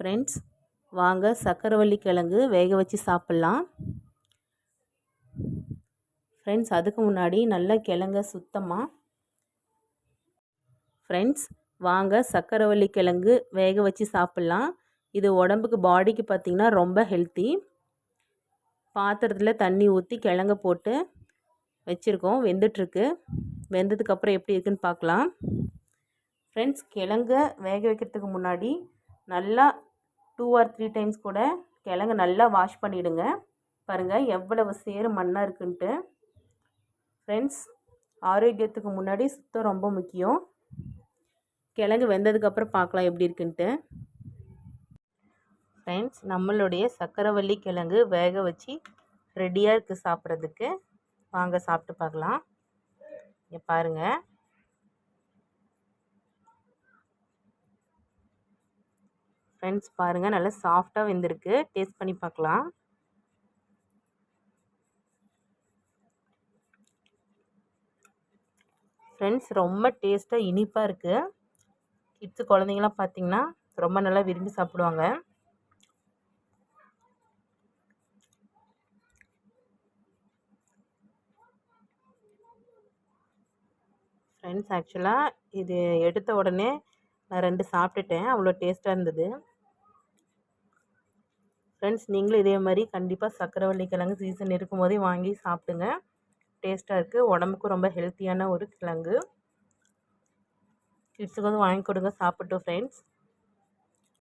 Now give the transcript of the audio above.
Friends வாங்க சக்கரவள்ளி கிழங்கு வேக வச்சு சாப்பிட்லாம். ஃப்ரெண்ட்ஸ் அதுக்கு முன்னாடி நல்லா கிழங்க சுத்தமாக ஃப்ரெண்ட்ஸ் வாங்க சக்கரவள்ளி கிழங்கு வேக வச்சு சாப்பிட்லாம். இது உடம்புக்கு பாடிக்கு பார்த்திங்கன்னா ரொம்ப ஹெல்த்தி பாத்திரத்தில் தண்ணி ஊற்றி கிழங்க போட்டு வச்சுருக்கோம். வெந்துட்டுருக்கு. வெந்ததுக்கப்புறம் எப்படி இருக்குன்னு பார்க்கலாம் ஃப்ரெண்ட்ஸ் கிழங்க வேக வைக்கிறதுக்கு முன்னாடி நல்லா டூ ஆர் த்ரீ டைம்ஸ் கூட கிழங்கு நல்லா வாஷ் பண்ணிவிடுங்க பாருங்கள் எவ்வளவு சேறு மண்ணாக இருக்குன்ட்டு. ஃப்ரெண்ட்ஸ் ஆரோக்கியத்துக்கு முன்னாடி சுத்தம் ரொம்ப முக்கியம். கிழங்கு வெந்ததுக்கப்புறம் பார்க்கலாம் எப்படி இருக்குன்ட்டு. ஃப்ரெண்ட்ஸ் நம்மளுடைய சக்கரவள்ளி கிழங்கு வேக வச்சு ரெடியாக இருக்குது சாப்பிட்றதுக்கு. வாங்க சாப்பிட்டு பார்க்கலாம். இங்கே பாருங்கள் ஃப்ரெண்ட்ஸ் பாருங்கள் நல்லா சாஃப்டாக வெந்திருக்கு. டேஸ்ட் பண்ணி பார்க்கலாம். ஃப்ரெண்ட்ஸ் ரொம்ப டேஸ்ட்டாக இனிப்பாக இருக்குது கிட்ஸு குழந்தைங்களாம் பார்த்திங்கன்னா ரொம்ப நல்லா விரும்பி சாப்பிடுவாங்க. ஃப்ரெண்ட்ஸ் ஆக்சுவலாக இது எடுத்த உடனே நான் ரெண்டு சாப்பிட்டுட்டேன். அவ்வளோ டேஸ்ட்டாக இருந்தது. ஃப்ரெண்ட்ஸ் நீங்களும் இதே மாதிரி கண்டிப்பாக சக்கரவள்ளி கிழங்கு சீசன் இருக்கும் போதே வாங்கி சாப்பிடுங்க. டேஸ்ட்டாக இருக்குது உடம்புக்கும் ரொம்ப ஹெல்த்தியான ஒரு கிழங்கு. கிட்ஸுக்கு வந்து வாங்கி கொடுங்க. சாப்பிட்டோம் ஃப்ரெண்ட்ஸ்